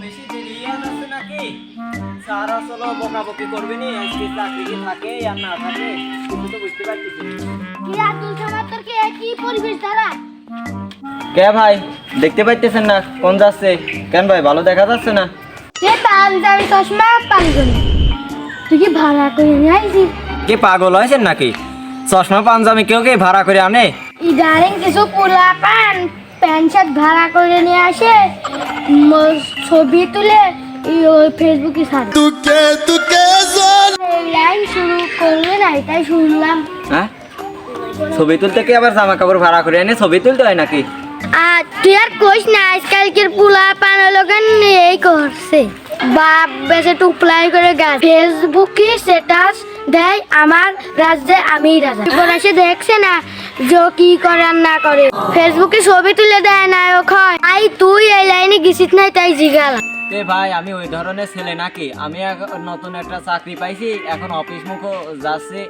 দেরি যাচ্ছে নাকি? স্যার আসলে বকাবকি করবে নি আজকে চাকরি কি থাকে আর না থাকে তুমি তো বুঝতে পারতেছি। কি আব্দুল সামাদ তোর কি পরিবেশ দ্বারা কে ভাই? দেখতে পাইতেছেন না কোন যাচ্ছে? কেন ভাই ভালো দেখা যাচ্ছে না? সে চশমা পাঞ্জাবি? তুই কি ভাড়া করে নিয়ে আইছিস? কি পাগল হয়েছেন নাকি? চশমা পাঞ্জাবি কেউ কে ভাড়া করে আনে? ইদারিং কিছু পোলা পান প্যান্ট শার্ট ভাড়া করে নিয়ে আসে। ছবি তুলে ফেসবুকে ছাড়ে লাইন শুরু করবে না এটাই শুনলাম। হ্যাঁ? ছবি তুলতে কি আবার জামা কাপড় ভাড়া করে এনে ছবি তুলতে হয় নাকি? আর তুই আর কইস না আজকালকের পোলা পান লোকেন এই করছে। বাপ বেশে টুপলাই করে গাছ। ফেসবুকে স্ট্যাটাস দেয় আমার রাজ্যে আমি রাজা। এসে দেখছে না যে কি করে না করে। ফেসবুকে ছবি তুলে দেয় নায়ক হয়। আই তুই এই লাইনে গেছিস নাই তাই জিগাল। তে ভাই আমি ওই ধরনের ছেলে নাকি? আমি নতুন একটা চাকরি পাইছি এখন অফিস মুখ যাচ্ছি।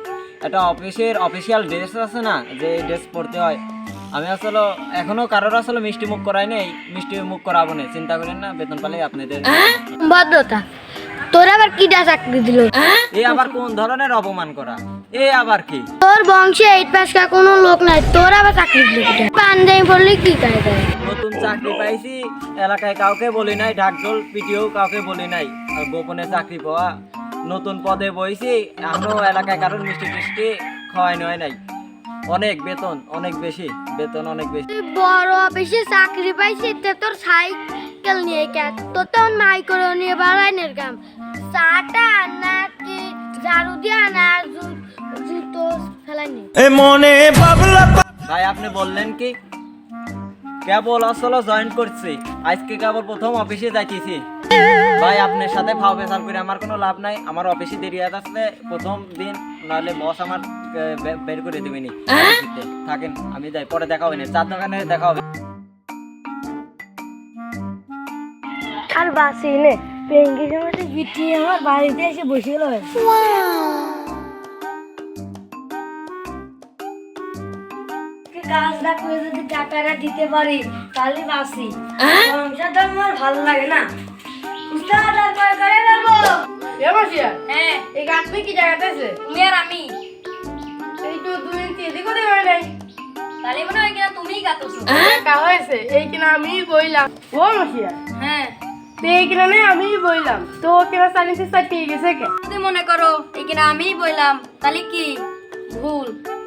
একটা অফিসের অফিসিয়াল ড্রেস আছে না যে ড্রেস পরতে হয়। আমি আসলে এখনও কারোর আসলে মিষ্টি মুখ করাই নেই মিষ্টি মুখ করাবো না। চিন্তা করেন না বেতন পালে আপনাদের। ভদ্রতা তোর আবার কিটা চাকরি দিল? এ আবার কোন ধরনের অপমান করা? এ আবার কি? তোর বংশে এইট পাস কা কোনো লোক নাই তোর আবার চাকরি দিল পাঞ্জাবি কি কাজ করে নতুন চাকরি পাইছি এলাকায় কাউকে বলি নাই ঢাকঢোল পিটিও কাউকে বলি নাই। আর গোপনে চাকরি পাওয়া নতুন পদে বইছি এখনও এলাকায় কারোর মিষ্টি টিষ্টি খাওয়াই নয় নাই। অনেক বেতন অনেক বেশি বেতন অনেক বেশি। বড় অফিসে চাকরি পাইছি তোর সাইকেল নিয়ে কে তোর তো মাই করে নিয়ে বাড়াইনের কাম। চাটা নাকি ঝাড়ু দিয়া না। জুতো ফেলাইনি ভাই আপনি বললেন কি? কেবল আসলে জয়েন করছি। আজকে কেবল প্রথম অফিসে যাইতেছি। ভাই আপনার সাথে ফাও পেশাল করে আমার কোনো লাভ নাই। আমার অফিসে দেরি হয়ে যাচ্ছে। প্রথম দিন নাহলে বস আমার বের করে দেবেনি। থাকেন আমি যাই পরে দেখা হবে না। চার দোকানে দেখা হবে। আর বাসি নে পেঙ্গি সময়তে বিটি আমার বাড়িতে এসে বসে গেল। কাজটা করে যদি টাকাটা দিতে পারি তাহলে বাসি সংসারটা আমার ভালো লাগে না। উস্তাদ আর করে হ্যাঁ। এই কি জায়গাতে আছে? তুমি আর আমি। এই তো ইঞ্চি এদিক হয় নাই। তাহলে মনে হয় কিনা তুমিই গাতছো একা হয়েছে এই কিনা আমি বইলাম। ও মশিয়া হ্যাঁ। তো এই আমি বইলাম। তো ও কিনা চালিয়েছে চার পেয়ে গেছে কে? যদি মনে করো এই কিনা আমিই বললাম তাহলে কি? ভুল।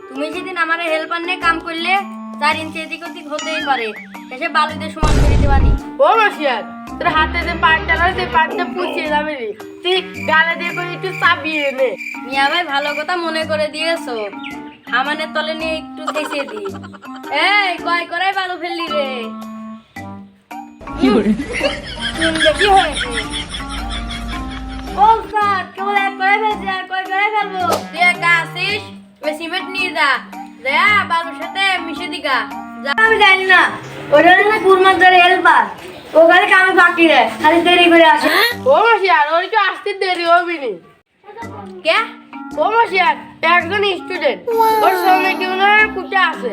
তুমি যেদিন আমার হেল্পার নিয়ে কাম করলে চার ইঞ্চি এদিক ওদিক হতেই পারে। এসে বালুদের সমান করে দিতে পারি। ও মশিয়া তোর হাতে যে পাটটা রয়েছে পাটটা পুচিয়ে যাবে রে তুই গালে দিয়ে করে একটু চাপিয়ে নে মিয়া ভাই ভালো কথা মনে করে দিয়েছ। হামানের তলে নিয়ে একটু থেসে দি। এই কয় করাই বালু ফেললি রে? শুনলে কি হয়েছে ও স্যার কেবল এক করে ফেলছি আর কয় করে ফেলব তুই একা আসিস ওই সিমেন্ট নিয়ে যা যা বালুর সাথে মিশে দিগা আমি জানি না ওটা না কুরমার ধরে হেল্পার ও খালি কামে ফাঁকি দেয় খালি দেরি করে আসে ও মশিয়া ওর একটু আসতে দেরি হবে নি কে ও মশিয়া একজন স্টুডেন্ট ওর সঙ্গে কেউ না কুটে আছে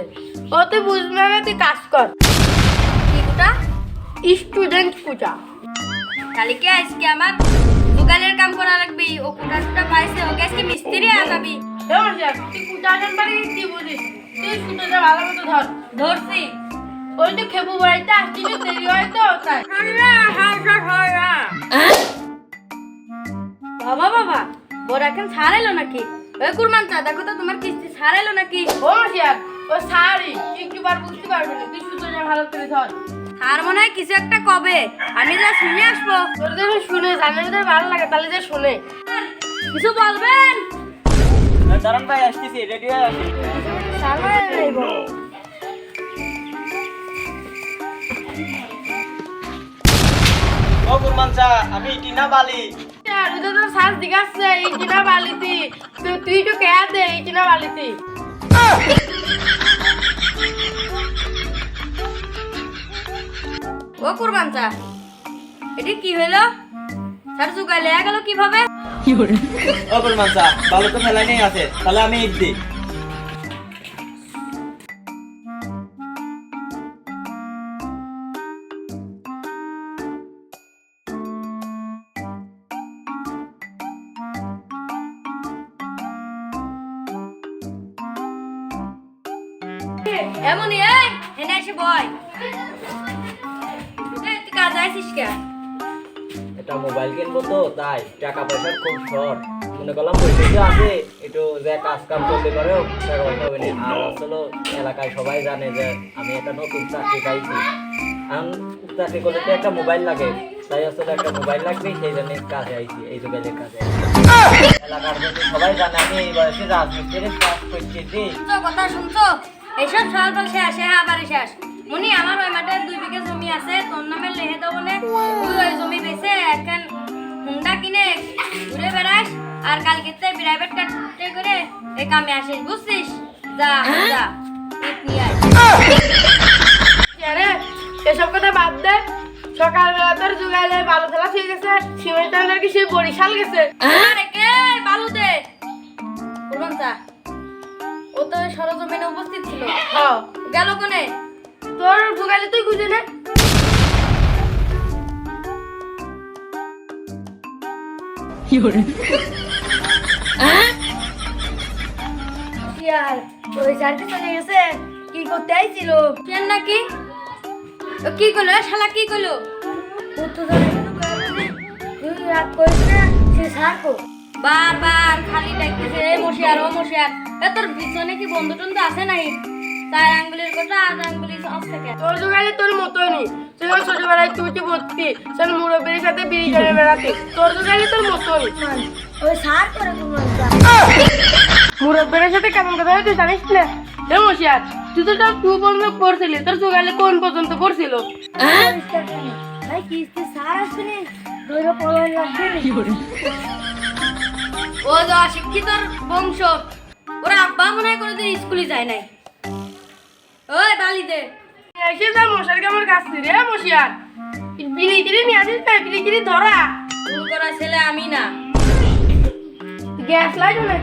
ও তুই বুঝবে না তুই কাজ কর কি কুটা স্টুডেন্ট কুটা কালকে আজকে আমার দোকানের কাম করা লাগবে। ও কুটাটা পাইছে ওকে আজকে মিস্ত্রি আনাবি ও মশিয়া তুই কুটা আনার বাড়ি কি বুঝিস? তুই কুটোটা ভালো মতো ধর। ধরছি। ওই তো খেপু বাড়িতে আসছিস দেরি হয় তো তাই। বাবা বাবা বড় এখন ছাড়াইলো নাকি? ওই কুরমান চা দেখো তো তোমার কিস্তি ছাড়াইলো নাকি? ও মশিয়া ও বার বুঝতে পারবে না তুই সুতোটা ভালো করে ধর। আর মনে হয় কিছু একটা কবে। আমি যা শুনে আসব। তোর যদি শুনে জানে যদি ভালো লাগে তাহলে যে শুনে। কিছু বলবেন? দাঁড়ান ভাই আসতেছি রেডি হয়ে আসি ও কুরমান আমি টিনা বালি। শ্বাস দিগাচ্ছে এই বালিতি। তো তুই তো কে দে এই বালিতি? ও কুরবান চা। এটা কি হইল? স্যার জুগাই লেয়া গেল কীভাবে? ও কুরবান চা ভালো তো ফেলাই নেই আছে তাহলে আমি ইট দিই। এমনই এই হেনে এসে বয়। আইসিস কে? এটা মোবাইল কিনবো তো তাই টাকা পয়সার খুব শর্ট। মনে করলাম পয়সা যে আছে একটু যে কাজ কাম করতে পারেও টাকা পয়সা হবে না। আর আসলে এলাকায় সবাই জানে যে আমি একটা নতুন চাকরি পাইছি। এখন চাকরি করলে তো একটা মোবাইল লাগে। তাই আসলে একটা মোবাইল লাগবে সেই জন্য কাজে আইছি এই যোগাযোগের কাজে এলাকার সবাই জানে আমি এই বয়সে রাজমিস্ত্রির কাজ করতেছি কথা শুনছো? এইসব সওয়াল শেষ হ্যাঁ আবার শেষ। মনি আমার ওই মাঠে দুই বিঘা জমি আছে তোর নামে লেহে দেবো নে। ওই জমি বেচে একখান হুন্ডা কিনে ঘুরে বেড়াস। আর কালকে প্রাইভেট কাটতে করে এই কামে আসিস বুঝছিস? যা যা এসব কথা বাদ দে। সকালবেলা তোর জুগাইলে ভালো খেলা ঠিক গেছে সিমেন্ট আন্ডার কি সে বরিশাল গেছে? বালু দে বলুন তা ও তো সরজমিনে উপস্থিত ছিল। হ্যাঁ। গেল কোনে? তোর জুগাইলে তুই খুঁজে নে। আর? ওই স্যারকে চলে গেছে। কি করতে আইছিল? কেন নাকি? কি করল? এ শালা কি করল? রাত না সে স্যার বারবার খালি ডাকতেছে মশিয়ার ও মশিয়ার। এ তোর পিছনে কি বন্ধু টন্ধু আছে নাই আঙ্গুলির কথা আঙ্গুলি তোর তোর ছোটবেলায় তুই ভর্তি? মুরব্বীর সাথে বিড়ি করে বেড়াতে। তোর জুগাইলে তোর মতোই। ওই স্যার করে মুরব্বীর সাথে কেমন কথা হয় তুই জানিস না? হে মশিয়ার তুই তো তার টু পর্যন্ত পড়ছিলি তোর জুগাইলে কোন পর্যন্ত পড়ছিল? ভাই পড়ার লাগবে ও যা শিক্ষিত বংশ ওরা আব্বা মনে হয় কোনোদিন স্কুলে যায় নাই। ওই বালি দে। এসে যা মশার কেমন কাছে রে মশিয়ার। টিড়ি নিয়ে আসিস না বিড়ি ধরা। ভুল করা ছেলে আমি না। গ্যাস লাগবে না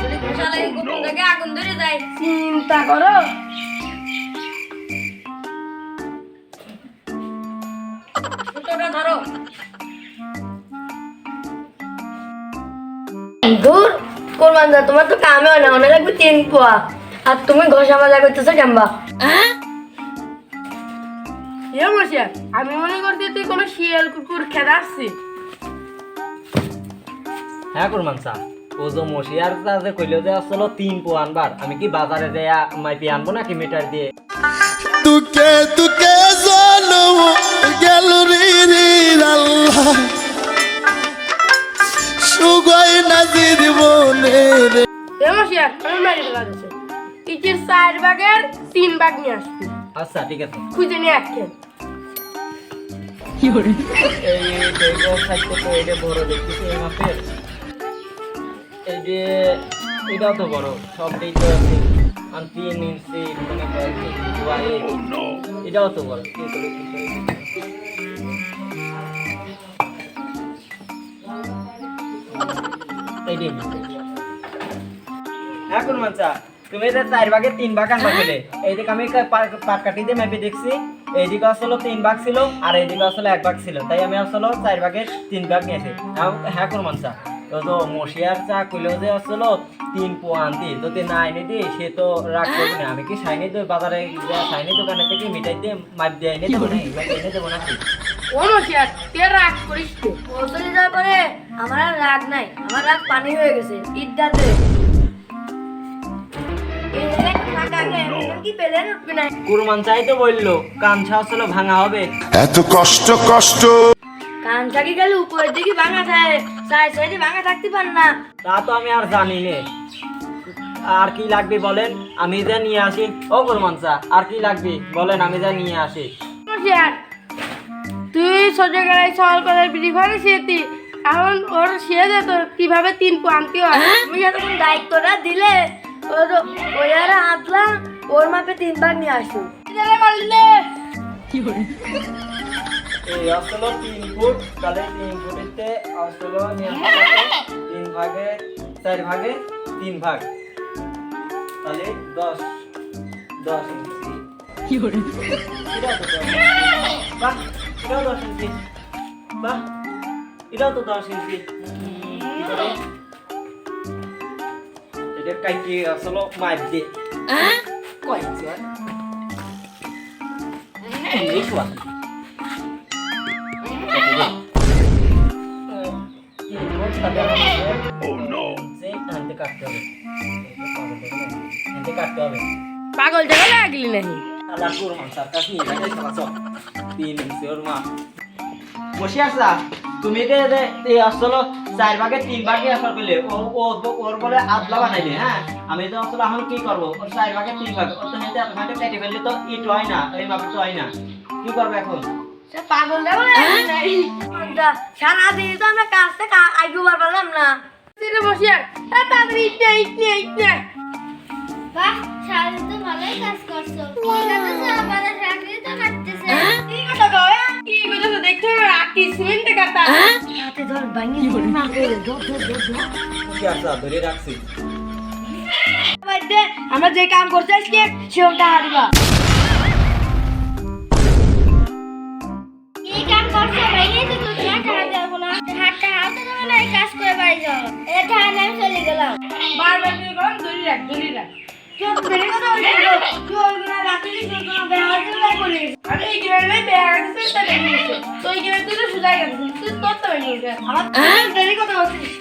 যদি ঘোষা লাগে গোপন জায়গায় আগুন ধরে যায়। চিন্তা করো। সুতোটা ধরো। দূর কোরবান দা তোমার তো কামে হয় না অনেক লাগবে তিন পোয়া। আর তুমি ঘষা মাজা করতেছো কেমবা আমি মনে করছি তুই কোনো শিয়াল কুকুর খেতে আসছিস হ্যাঁ কুরমান চা। ও যে মশিয়ার যে কইলো যে আসলে তিন পো আনবার। আমি কি বাজারে যাইয়া মাইপি আনব নাকি মিটার দিয়ে? তুকে তুকে জানো গেল রে রে আল্লাহ। সুগয় নাজির বনে রে। হে মশিয়ার আমি মারি ইচির চার ভাগের তিন ভাগ নিয়ে আসবি। আচ্ছা ঠিক আছে। খুঁজে নিয়ে একখান এই এইটা সাইডটা তো এটা বড় দেখতেছি এই মাপের এই যে এটাও তো বড় সবটাই তো আছে। আর তিন ইঞ্চি মানে এটাও তো বড় এইটাই। হ্যাঁ কোন মানসা তুমি এটা চার ভাগে তিন ভাগ আনবা পেলে এইদিকে আমি কা- পাট কাটি দিয়ে মেপে দেখছি। এইদিকে আসলে তিন ভাগ ছিল আর এইদিকে আসলে এক ভাগ ছিল। তাই আমি আসলে চার ভাগের তিন ভাগ নিয়েছি। হ্যাঁ কোন মানসা তো তো মশিয়ার চা কইলেও যে আসলে তিন পো আনতি তো তে না এনে দি সে তো রাগ করবে না। আমি কি সাইনি তো বাজারে সাইনি দোকানে থেকে মিঠাই দিয়ে মাপ দিয়ে এনে দেবো না এনে দেবো নাকি ও মশিয়ার তুই রাগ করিস তো? ও চলে যাওয়ার পরে আমার আর রাগ নাই। আমার রাগ পানি হয়ে গেছে। কুরমান চাই তো বলল আসলে ভাঙা হবে। এত কষ্ট কষ্ট। গেলে উপরের দিকে ভাঙা থাকে? সাইড সাইডে ভাঙা থাকতে পার না। তা তো আমি আর জানি নে। আর কি লাগবে বলেন? আমি যা নিয়ে আসি। ও কুরমানসা আর কি লাগবে? বলেন আমি যা নিয়ে আসি। তুই সোজা গেলাই সওয়াল করার বিড়ি ঘরে শিয়েতি এখন ওর শিয়ে যেত কীভাবে তিন পো আনতে হয়? তুমি যতক্ষণ দায়িত্বটা দিলে ওই আর হাতলা ওর মাপে তিন ভাগ নিয়ে আসো দিলে বললে এই আসলে তিন ফুট তাহলে তিন ফুটেতে আসলে তিন ভাগে চার ভাগে তিন ভাগ। তাহলে দশ দশ ইঞ্চি। তো বাহ এটাও দশ ইঞ্চি। বাহ এটাও তো দশ ইঞ্চি। কি করে? এটা কাইটি আসলে মাপ দিয়ে এই শোয়া। সেই আনতে কাটতে হবে। আনতে কাটতে হবে। পাগল জায়গা লাগলি নাকি আল্লাহ কুরবান সার্কাস নিয়ে যাই এই শালা তিন ইঞ্চি মা। বসে আসা তুমি যে এই আসলো চার ভাগে তিন ভাগে আসার ও ওর বলে আদলা বানাইলে হ্যাঁ? আমি তো আসলে এখন কি করব? ওর চার ভাগে তিন ভাগ। ওর তো হেঁটে ঘণ্টা কেটে ফেললে তো ইট হয় না এই মাপে তো হয় না। কি করব এখন? পাগল জায়গা লাগলি নাকি সারা দিন তো আমরা কাজ থেকে বার পারলাম না। সিটে বসে তাড়াতাড়ি ইট নে ইট নে ইট নে। বাহ সারা তো ভালোই কাজ করছ। ধর ভাঙি না করে ধর ধর ধর ধর। কি আসা ধরে রাখছি। আমরা যে কাম করতে আজকে সেটা হারিবা কাজ করে বাড়ি যাও। এটা আমি চলে গেলাম। বারবার দড়ি রাখ দড়ি রাখ। আমার দেরি কথা বলছিস